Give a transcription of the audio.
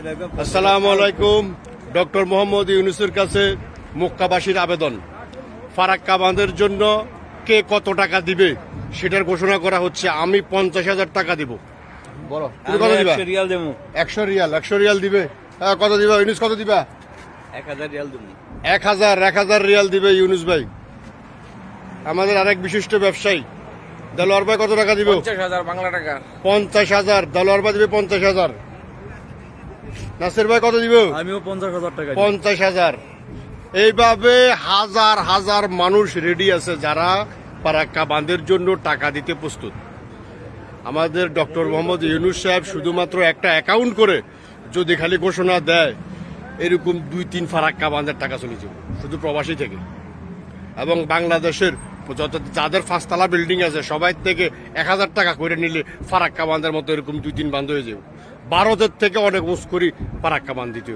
আসসালামু আলাইকুম ডক্টর মোহাম্মদ ইউনুসের কাছে মক্কাবাসীর আবেদন। ফারাক্কা বাঁধের জন্য কে কত টাকা দিবে সেটার ঘোষণা করা হচ্ছে আমি পঞ্চাশ হাজার টাকা দিব। বলো। কত দিবা? রিয়াল দেবো। একশো রিয়াল একশো রিয়াল দিবে। হ্যাঁ, কত দিবা ইউনুস কত দিবা? এক হাজার রিয়াল দেবো। এক হাজার এক হাজার রিয়াল দিবে ইউনুস ভাই। আমাদের আরেক বিশিষ্ট ব্যবসায়ী। দেলোয়ার ভাই কত টাকা দিবে? পঞ্চাশ হাজার বাংলা টাকা পঞ্চাশ হাজার দেলোয়ার ভাই দিবে পঞ্চাশ হাজার। নাসির ভাই কত দিবে? আমিও পঞ্চাশ হাজার টাকা পঞ্চাশ হাজার। এইভাবে হাজার হাজার মানুষ রেডি আছে যারা ফারাক্কা বাঁধের জন্য টাকা দিতে প্রস্তুত। আমাদের ডক্টর মোহাম্মদ ইউনুস সাহেব শুধুমাত্র একটা অ্যাকাউন্ট করে যদি খালি ঘোষণা দেয় এরকম দুই তিন ফারাক্কা বাঁধের টাকা চলে যাবে শুধু প্রবাসী থেকে। এবং বাংলাদেশের যত যাদের পাঁচতলা বিল্ডিং আছে, সবাই থেকে এক হাজার টাকা করে নিলে ফারাক্কা বাঁধের মতো এরকম দুই, তিন বান্ধ হয়ে যাবে। বারোদের থেকে অনেক উস করি ফারাক্কা বাঁধ দিতে